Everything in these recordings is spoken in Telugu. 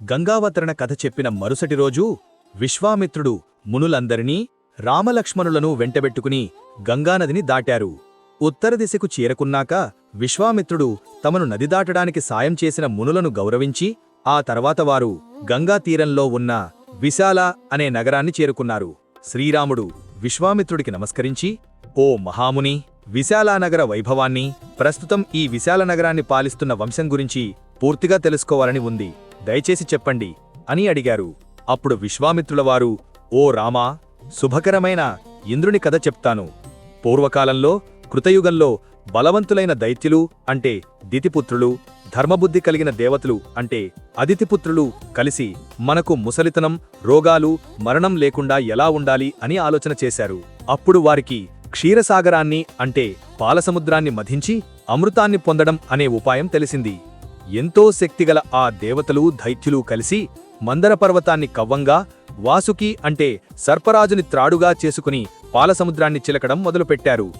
గంగావతరణ కథ చెప్పిన మరుసటి రోజు విశ్వామిత్రుడు మునులందరినీ రామలక్ష్మణులను వెంటబెట్టుకుని గంగానదిని దాటారు. ఉత్తర దిశకు చేరుకున్నాక విశ్వామిత్రుడు తమను నది దాటడానికి సాయం చేసిన మునులను గౌరవించి ఆ తర్వాత వారు గంగా తీరంలో ఉన్న విశాల అనే నగరాన్ని చేరుకున్నారు. శ్రీరాముడు విశ్వామిత్రుడికి నమస్కరించి ఓ మహాముని విశాలానగర వైభవాన్ని ప్రస్తుతం ఈ విశాల నగరాన్ని పాలిస్తున్న వంశం గురించి పూర్తిగా తెలుసుకోవాలని ఉంది. దయచేసి చెప్పండి అని అడిగారు. అప్పుడు విశ్వామిత్రులవారు ఓ రామా శుభకరమైన ఇంద్రుని కథ చెప్తాను. పూర్వకాలంలో కృతయుగంలో బలవంతులైన దైత్యులు అంటే దితిపుత్రులు ధర్మబుద్ధి కలిగిన దేవతలు అంటే అదితిపుత్రులు కలిసి మనకు ముసలితనం రోగాలు మరణం లేకుండా ఎలా ఉండాలి అని ఆలోచన చేశారు. అప్పుడు వారికి క్షీరసాగరాన్ని అంటే పాలసముద్రాన్ని మధించి అమృతాన్ని పొందడం అనే ఉపాయం తెలిసింది. ఎంతో శక్తిగల ఆ దేవతలు దైత్యులు కలిసి మందర పర్వతాన్ని కవ్వంగా వాసుకి అంటే సర్పరాజుని త్రాడుగా చేసుకుని పాలసముద్రాన్ని చిలకడం మొదలుపెట్టారు.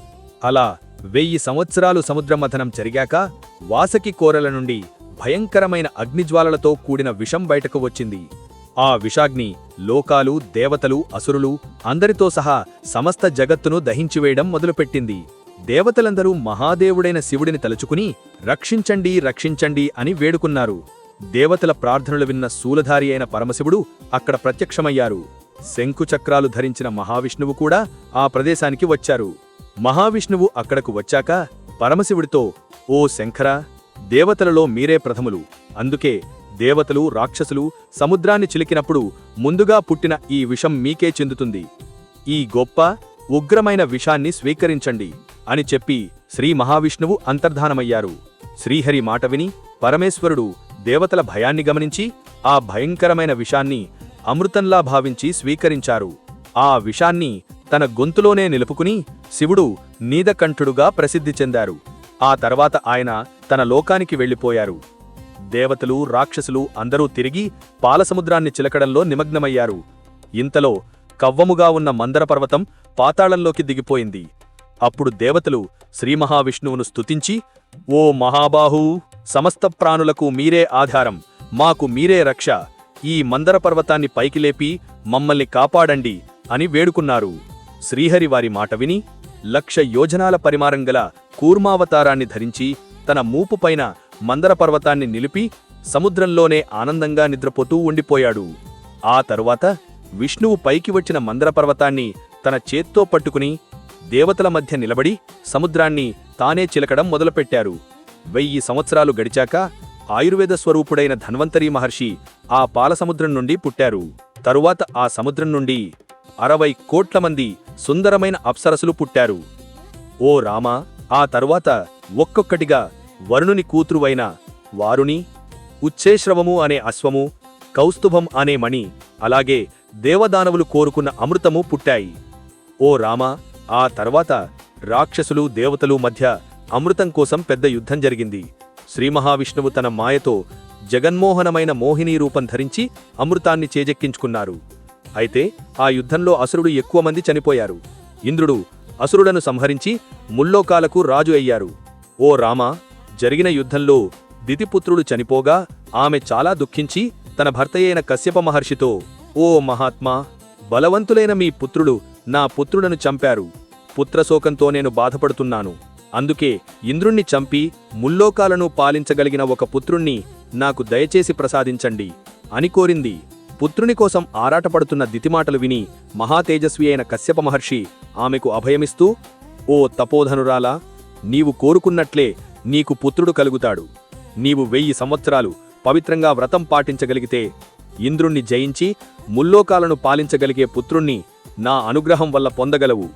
అలా వెయ్యి సంవత్సరాలు సముద్రమథనం జరిగాక వాసకి కోరల నుండి భయంకరమైన అగ్నిజ్వాలలతో కూడిన విషం బయటకు వచ్చింది. ఆ విషాగ్ని లోకాలు దేవతలు అసురులు అందరితో సహా సమస్త జగత్తును దహించివేయడం మొదలుపెట్టింది. దేవతలందరూ మహాదేవుడైన శివుడిని తలుచుకుని రక్షించండి రక్షించండి అని వేడుకున్నారు. దేవతల ప్రార్థనలు విన్న శూలధారి అయిన పరమశివుడు అక్కడ ప్రత్యక్షమయ్యారు. శంకుచక్రాలు ధరించిన మహావిష్ణువు కూడా ఆ ప్రదేశానికి వచ్చారు. మహావిష్ణువు అక్కడకు వచ్చాక పరమశివుడితో ఓ శంకర దేవతలలో మీరే ప్రథములు. అందుకే దేవతలు రాక్షసులు సముద్రాన్ని చిలికినప్పుడు ముందుగా పుట్టిన ఈ విషం మీకే చెందుతుంది. ఈ గొప్ప ఉగ్రమైన విషాన్ని స్వీకరించండి. అని చెప్పి శ్రీ మహావిష్ణువు అంతర్ధానమయ్యారు. శ్రీహరి మాట విని పరమేశ్వరుడు దేవతల భయాన్ని గమనించి ఆ భయంకరమైన విషాన్ని అమృతంలా భావించి స్వీకరించారు. ఆ విషాన్ని తన గొంతులోనే నిలుపుకుని శివుడు నీదకంఠుడుగా ప్రసిద్ధి చెందారు. ఆ తర్వాత ఆయన తన లోకానికి వెళ్ళిపోయారు. దేవతలు రాక్షసులు అందరూ తిరిగి పాలసముద్రాన్ని చిలకడంలో నిమగ్నమయ్యారు. ఇంతలో కవ్వముగా ఉన్న మందర పర్వతం పాతాళంలోకి దిగిపోయింది. అప్పుడు దేవతలు శ్రీమహావిష్ణువును స్తుతించి ఓ మహాబాహూ సమస్త ప్రాణులకు మీరే ఆధారం మాకు మీరే రక్ష ఈ మందర పర్వతాన్ని పైకి లేపి మమ్మల్ని కాపాడండి అని వేడుకున్నారు. శ్రీహరి వారి మాట విని లక్ష యోజనాల పరిమారంగల కూర్మావతారాన్ని ధరించి తన మూపుపైన మందర పర్వతాన్ని నిలిపి సముద్రంలోనే ఆనందంగా నిద్రపోతూ ఉండిపోయాడు. ఆ తరువాత విష్ణువు పైకి వచ్చిన మందర పర్వతాన్ని తన చేత్తో పట్టుకుని దేవతల మధ్య నిలబడి సముద్రాన్ని తానే చిలకడం మొదలుపెట్టారు. వెయ్యి సంవత్సరాలు గడిచాక ఆయుర్వేద స్వరూపుడైన ధన్వంతరి మహర్షి ఆ పాలసముద్రం నుండి పుట్టారు. తరువాత ఆ సముద్రం నుండి అరవై కోట్ల మంది సుందరమైన అప్సరసులు పుట్టారు. ఓ రామా ఆ తరువాత ఒక్కొక్కటిగా వరుణుని కూతురువైన వారుని ఉచ్చేశ్రవము అనే అశ్వము కౌస్తుభం అనే మణి అలాగే దేవదానవులు కోరుకున్న అమృతము పుట్టాయి. ఓ రామా ఆ తర్వాత రాక్షసులు దేవతలు మధ్య అమృతం కోసం పెద్ద యుద్ధం జరిగింది. శ్రీ మహావిష్ణువు తన మాయతో జగన్మోహనమైన మోహినీ రూపం ధరించి అమృతాన్ని చేజెక్కించుకున్నారు. అయితే ఆ యుద్ధంలో అసురుడు ఎక్కువ మంది చనిపోయారు. ఇంద్రుడు అసురులను సంహరించి ముల్లోకాలకు రాజు అయ్యారు. ఓ రామా జరిగిన యుద్ధంలో దితిపుత్రుడు చనిపోగా ఆమె చాలా దుఃఖించి తన భర్తయైన కశ్యప మహర్షితో ఓ మహాత్మా బలవంతులైన మీ పుత్రుడు నా పుత్రుడను చంపారు. పుత్రశోకంతో నేను బాధపడుతున్నాను. అందుకే ఇంద్రుణ్ణి చంపి ముల్లోకాలను పాలించగలిగిన ఒక పుత్రుణ్ణి నాకు దయచేసి ప్రసాదించండి అని కోరింది. పుత్రుని కోసం ఆరాటపడుతున్న దితిమాటలు విని మహాతేజస్వి అయిన కశ్యప మహర్షి ఆమెకు అభయమిస్తూ ఓ తపోధనురాలా నీవు కోరుకున్నట్లే నీకు పుత్రుడు కలుగుతాడు. నీవు వెయ్యి సంవత్సరాలు పవిత్రంగా వ్రతం పాటించగలిగితే ఇంద్రుణ్ణి జయించి ముల్లోకాలను పాలించగలిగే పుత్రుణ్ణి నా అనుగ్రహం వల్ల పొందగలవు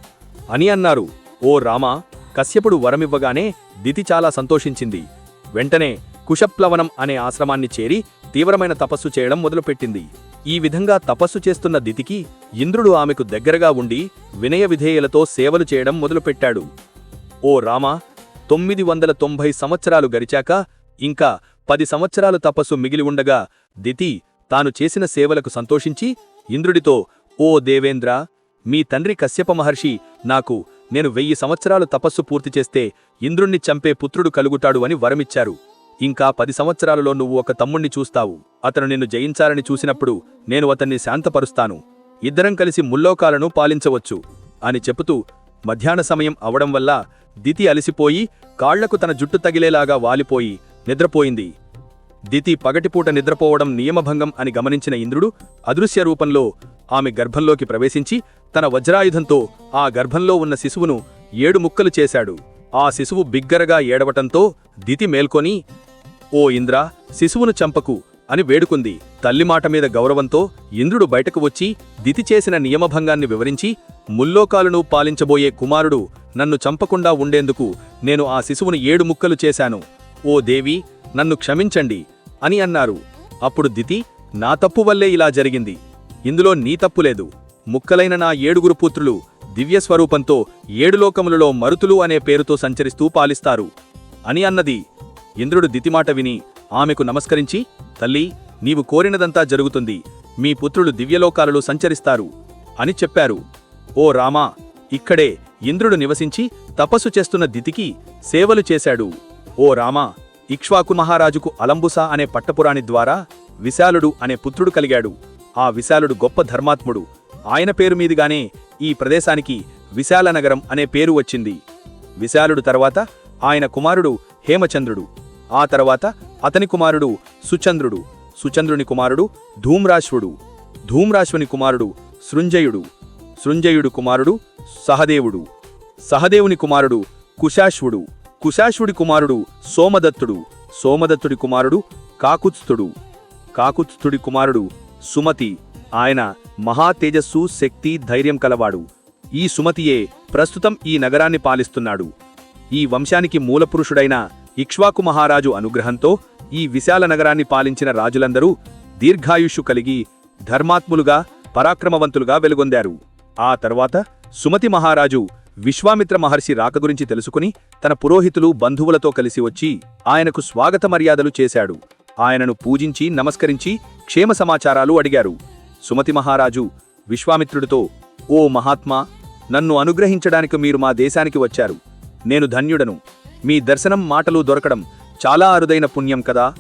అని అన్నారు. ఓ రామా కశ్యపుడు వరమివ్వగానే దితి చాలా సంతోషించింది. వెంటనే కుశప్లవనం అనే ఆశ్రమాన్ని చేరి తీవ్రమైన తపస్సు చేయడం మొదలుపెట్టింది. ఈ విధంగా తపస్సు చేస్తున్న దితికి ఇంద్రుడు ఆమెకు దగ్గరగా ఉండి వినయ విధేయులతో సేవలు చేయడం మొదలుపెట్టాడు. ఓ రామా తొమ్మిది వందల తొంభై సంవత్సరాలు గడిచాక ఇంకా పది సంవత్సరాలు తపస్సు మిగిలి ఉండగా దితి తాను చేసిన సేవలకు సంతోషించి ఇంద్రుడితో ఓ దేవేంద్ర మీ తండ్రి కశ్యప మహర్షి నాకు నేను వెయ్యి సంవత్సరాలు తపస్సు పూర్తి చేస్తే ఇంద్రుణ్ణి చంపే పుత్రుడు కలుగుతాడు అని వరమిచ్చారు. ఇంకా పది సంవత్సరాలలో నువ్వు ఒక తమ్ముణ్ణి చూస్తావు. అతను నిన్ను జయించాలని చూసినప్పుడు నేను అతన్ని శాంతపరుస్తాను. ఇద్దరం కలిసి ముల్లోకాలను పాలించవచ్చు అని చెబుతూ మధ్యాహ్న సమయం అవడం వల్ల దితి అలసిపోయి కాళ్ళకు తన జుట్టు తగిలేలాగా వాలిపోయి నిద్రపోయింది. దితి పగటిపూట నిద్రపోవడం నియమభంగం అని గమనించిన ఇంద్రుడు అదృశ్య రూపంలో ఆమె గర్భంలోకి ప్రవేశించి తన వజ్రాయుధంతో ఆ గర్భంలో ఉన్న శిశువును ఏడు ముక్కలు చేశాడు. ఆ శిశువు బిగ్గరగా ఏడవటంతో దితి మేల్కొని ఓ ఇంద్ర శిశువును చంపకు అని వేడుకుంది. తల్లి మాట మీద గౌరవంతో ఇంద్రుడు బయటకు వచ్చి దితి చేసిన నియమభంగాన్ని వివరించి ముల్లోకాలను పాలించబోయే కుమారుడు నన్ను చంపకుండా ఉండేందుకు నేను ఆ శిశువును ఏడు ముక్కలు చేశాను. ఓ దేవి నన్ను క్షమించండి అని అన్నారు. అప్పుడు దితి నా తప్పు వల్లే ఇలా జరిగింది. ఇందులో నీ తప్పులేదు ముక్కలైన నా ఏడుగురు పుత్రులు దివ్యస్వరూపంతో ఏడులోకములలో మరుతులు అనే పేరుతో సంచరిస్తూ పాలిస్తారు. అని అన్నది. ఇంద్రుడు దితిమాట విని ఆమెకు నమస్కరించి తల్లి నీవు కోరినదంతా జరుగుతుంది. మీ పుత్రులు దివ్యలోకాలలో సంచరిస్తారు. అని చెప్పారు. ఓ రామా ఇక్కడే ఇంద్రుడు నివసించి తపస్సు చేస్తున్న దితికి సేవలు చేశాడు. ఓ రామా ఇక్ష్వాకు మహారాజుకు అలంబుస అనే పట్టపురాణి ద్వారా విశాలుడు అనే పుత్రుడు కలిగాడు. ఆ విశాలుడు గొప్ప ధర్మాత్ముడు. ఆయన పేరు మీదుగానే ఈ ప్రదేశానికి విశాలనగరం అనే పేరు వచ్చింది. విశాలుడు తర్వాత ఆయన కుమారుడు హేమచంద్రుడు. ఆ తర్వాత అతని కుమారుడు సుచంద్రుడు. సుచంద్రుని కుమారుడు ధూమ్రాశ్వుడు. ధూమ్రాశ్వుని కుమారుడు సృంజయుడు. సృంజయుడు కుమారుడు సహదేవుడు. సహదేవుని కుమారుడు కుశాశ్వుడు. కుశాశ్వుడి కుమారుడు సోమదత్తుడు. సోమదత్తుడి కుమారుడు కాకుత్స్థుడు కాకుత్స్థుడి కుమారుడు సుమతి ఆయన మహాతేజస్సు శక్తి ధైర్యం కలవాడు. ఈ సుమతియే ప్రస్తుతం ఈ నగరాన్ని పాలిస్తున్నాడు. ఈ వంశానికి మూలపురుషుడైన ఇక్ష్వాకు మహారాజు అనుగ్రహంతో ఈ విశాల నగరాన్ని పాలించిన రాజులందరూ దీర్ఘాయుషు కలిగి ధర్మాత్ములుగా పరాక్రమవంతులుగా వెలుగొందారు. ఆ తర్వాత సుమతి మహారాజు విశ్వామిత్ర మహర్షి రాక గురించి తెలుసుకుని తన పురోహితులు బంధువులతో కలిసి వచ్చి ఆయనకు స్వాగత మర్యాదలు చేశాడు. ఆయనను పూజించి నమస్కరించి క్షేమ సమాచారాలు అడిగారు. సుమతి మహారాజు విశ్వామిత్రుడితో ఓ మహాత్మా నన్ను అనుగ్రహించడానికి మీరు మా దేశానికి వచ్చారు. నేను ధన్యుడను. మీ దర్శనం మాటలు దొరకడం చాలా అరుదైన పుణ్యం కదా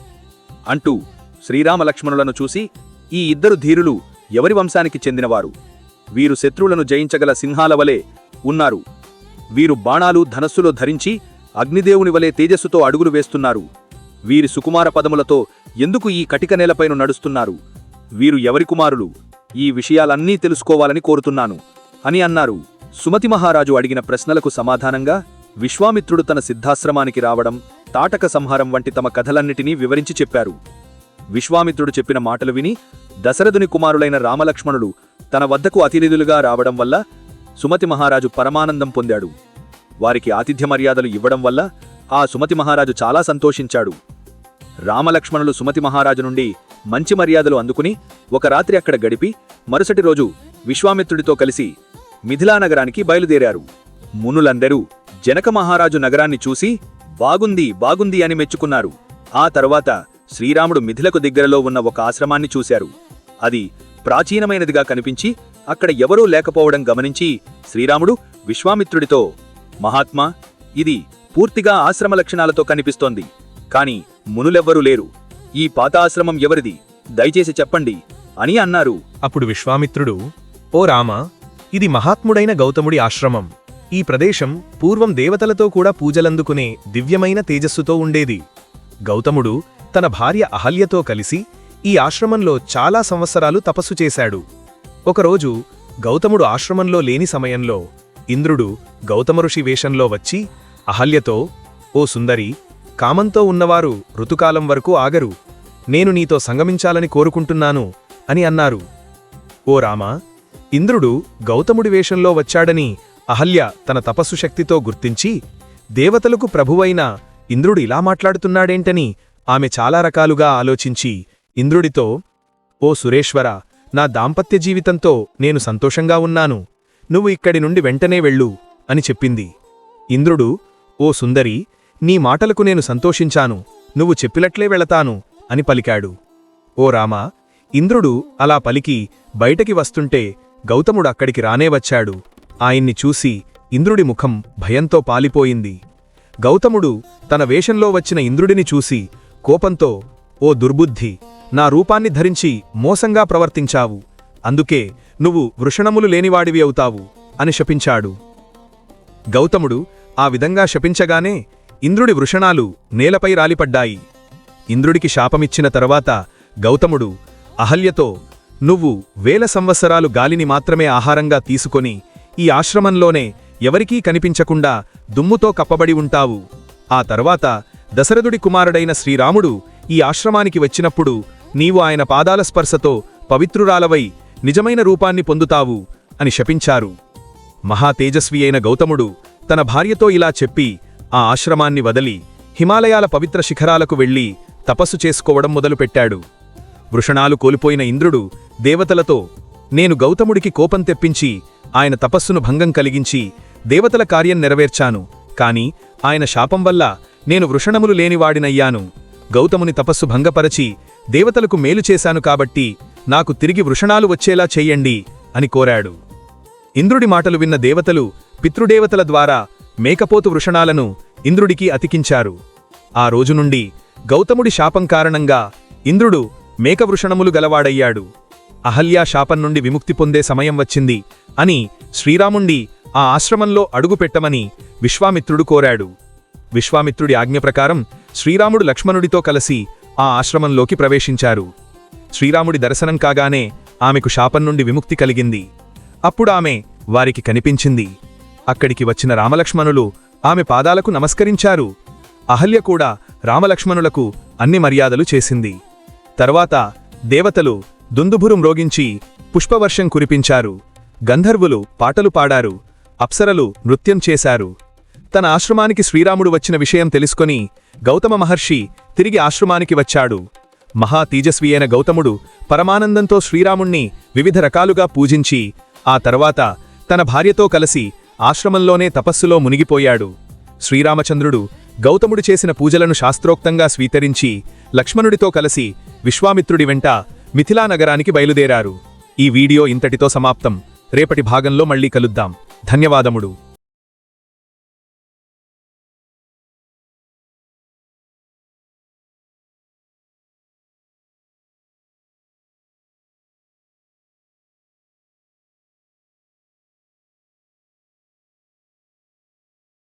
అంటూ శ్రీరామలక్ష్మణులను చూసి ఈ ఇద్దరు ధీరులు ఎవరి వంశానికి చెందినవారు? వీరు శత్రువులను జయించగల సింహాల వలె ఉన్నారు. వీరు బాణాలు ధనస్సులో ధరించి అగ్నిదేవుని వలె తేజస్సుతో అడుగులు వేస్తున్నారు. వీరి సుకుమార పదములతో ఎందుకు ఈ కటిక నేలపైన నడుస్తున్నారు? వీరు ఎవరి కుమారులు? ఈ విషయాలన్నీ తెలుసుకోవాలని కోరుతున్నాను. అని అన్నారు. సుమతి మహారాజు అడిగిన ప్రశ్నలకు సమాధానంగా విశ్వామిత్రుడు తన సిద్ధాశ్రమానికి రావడం తాటక సంహారం వంటి తమ కథలన్నిటినీ వివరించి చెప్పారు. విశ్వామిత్రుడు చెప్పిన మాటలు విని దశరథుని కుమారులైన రామలక్ష్మణుడు తన వద్దకు అతిథులుగా రావడం వల్ల సుమతి మహారాజు పరమానందం పొందాడు. వారికి ఆతిథ్య మర్యాదలు ఇవ్వడం వల్ల ఆ సుమతి మహారాజు చాలా సంతోషించాడు. రామలక్ష్మణులు సుమతి మహారాజు నుండి మంచి మర్యాదలు అందుకుని ఒక రాత్రి అక్కడ గడిపి మరుసటి రోజు విశ్వామిత్రుడితో కలిసి మిథిలా నగరానికి బయలుదేరారు. మునులందరూ జనక మహారాజు నగరాన్ని చూసి బాగుంది బాగుంది అని మెచ్చుకున్నారు. ఆ తర్వాత శ్రీరాముడు మిథిలకు దగ్గరలో ఉన్న ఒక ఆశ్రమాన్ని చూశారు. అది ప్రాచీనమైనదిగా కనిపించి అక్కడ ఎవరూ లేకపోవడం గమనించి శ్రీరాముడు విశ్వామిత్రుడితో మహాత్మా ఇది పూర్తిగా ఆశ్రమ లక్షణాలతో కనిపిస్తోంది. కాని మునులెవ్వరూ లేరు. ఈ పాత ఆశ్రమం ఎవరిది? దయచేసి చెప్పండి అని అన్నారు. అప్పుడు విశ్వామిత్రుడు ఓ రామ ఇది మహాత్ముడైన గౌతముడి ఆశ్రమం. ఈ ప్రదేశం పూర్వం దేవతలతో కూడా పూజలందుకునే దివ్యమైన తేజస్సుతో ఉండేది. గౌతముడు తన భార్య అహల్యతో కలిసి ఈ ఆశ్రమంలో చాలా సంవత్సరాలు తపస్సు చేశాడు. ఒకరోజు గౌతముడు ఆశ్రమంలో లేని సమయంలో ఇంద్రుడు గౌతమ ఋషి వేషంలో వచ్చి అహల్యతో ఓ సుందరి కామంతో ఉన్నవారు ఋతుకాలం వరకు ఆగరు. నేను నీతో సంగమించాలని కోరుకుంటున్నాను అని అన్నారు. ఓ రామా ఇంద్రుడు గౌతముడి వేషంలో వచ్చాడని అహల్య తన తపస్సు శక్తితో గుర్తించి దేవతలకు ప్రభువైన ఇంద్రుడు ఇలా మాట్లాడుతున్నాడేంటని ఆమె చాలా రకాలుగా ఆలోచించి ఇంద్రుడితో ఓ సురేశ్వర నా దాంపత్య జీవితంతో నేను సంతోషంగా ఉన్నాను. నువ్వు ఇక్కడి నుండి వెంటనే వెళ్ళు అని చెప్పింది. ఇంద్రుడు ఓ సుందరి నీ మాటలకు నేను సంతోషించాను నువ్వు చెప్పినట్లే వెళతాను అని పలికాడు. ఓ రామా ఇంద్రుడు అలా పలికి బయటకి వస్తుంటే గౌతముడు అక్కడికి రానే వచ్చాడు. ఆయన్ని చూసి ఇంద్రుడి ముఖం భయంతో పాలిపోయింది. గౌతముడు తన వేషంలో వచ్చిన ఇంద్రుడిని చూసి కోపంతో ఓ దుర్బుద్ధి నా రూపాన్ని ధరించి మోసంగా ప్రవర్తించావు. అందుకే నువ్వు వృషణములు లేనివాడివి అవుతావు అని శపించాడు. గౌతముడు ఆ విధంగా శపించగానే ఇంద్రుడి వృషణాలు నేలపై రాలిపడ్డాయి. ఇంద్రుడికి శాపమిచ్చిన తరువాత గౌతముడు అహల్యతో నువ్వు వేల సంవత్సరాలు గాలిని మాత్రమే ఆహారంగా తీసుకొని ఈ ఆశ్రమంలోనే ఎవరికీ కనిపించకుండా దుమ్ముతో కప్పబడి ఉంటావు. ఆ తర్వాత దశరథుడి కుమారుడైన శ్రీరాముడు ఈ ఆశ్రమానికి వచ్చినప్పుడు నీవు ఆయన పాదాల స్పర్శతో పవిత్రురాలవై నిజమైన రూపాన్ని పొందుతావు అని శపించారు. మహా తేజస్వి అయిన గౌతముడు తన భార్యతో ఇలా చెప్పి ఆ ఆశ్రమాన్ని వదలి హిమాలయాల పవిత్ర శిఖరాలకు వెళ్ళి తపస్సు చేసుకోవడం మొదలుపెట్టాడు. వృషణాలు కోల్పోయిన ఇంద్రుడు దేవతలతో నేను గౌతముడికి కోపం తెప్పించి ఆయన తపస్సును భంగం కలిగించి దేవతల కార్యం నెరవేర్చాను. కాని ఆయన శాపం వల్ల నేను వృషణములు లేనివాడినయ్యాను. గౌతముని తపస్సు భంగపరచి దేవతలకు మేలు చేశాను కాబట్టి నాకు తిరిగి వృషణాలు వచ్చేలా చెయ్యండి అని కోరాడు. ఇంద్రుడి మాటలు విన్న దేవతలు పితృదేవతల ద్వారా మేకపోతు వృషణాలను ఇంద్రుడికి అతికించారు. ఆ రోజు నుండి గౌతముడి శాపం కారణంగా ఇంద్రుడు మేకవృషణములు గలవాడయ్యాడు. అహల్యా శాపం నుండి విముక్తి పొందే సమయం వచ్చింది అని శ్రీరాముండి ఆ ఆశ్రమంలో అడుగుపెట్టమని విశ్వామిత్రుడు కోరాడు. విశ్వామిత్రుడి ఆజ్ఞ ప్రకారం శ్రీరాముడు లక్ష్మణుడితో కలిసి ఆ ఆశ్రమంలోకి ప్రవేశించారు. శ్రీరాముడి దర్శనం కాగానే ఆమెకు శాపం నుండి విముక్తి కలిగింది. అప్పుడు ఆమె వారికి కనిపించింది. అక్కడికి వచ్చిన రామలక్ష్మణులు ఆమె పాదాలకు నమస్కరించారు. అహల్య కూడా రామలక్ష్మణులకు అన్ని మర్యాదలు చేసింది. తర్వాత దేవతలు దుందుభురు మ్రోగించి పుష్పవర్షం కురిపించారు. గంధర్వులు పాటలు పాడారు. అప్సరలు నృత్యం చేశారు. తన ఆశ్రమానికి శ్రీరాముడు వచ్చిన విషయం తెలుసుకొని గౌతమ మహర్షి తిరిగి ఆశ్రమానికి వచ్చాడు. మహా తేజస్వి అయిన గౌతముడు పరమానందంతో శ్రీరాముణ్ణి వివిధ రకాలుగా పూజించి ఆ తర్వాత తన భార్యతో కలిసి ఆశ్రమంలోనే తపస్సులో మునిగిపోయాడు. శ్రీరామచంద్రుడు గౌతముడు చేసిన పూజలను శాస్త్రోక్తంగా స్వీకరించి లక్ష్మణుడితో కలిసి విశ్వామిత్రుడి వెంట మిథిలా నగరానికి బయలుదేరారు. ఈ వీడియో ఇంతటితో సమాప్తం. రేపటి భాగంలో మళ్ళీ కలుద్దాం. ధన్యవాదముడు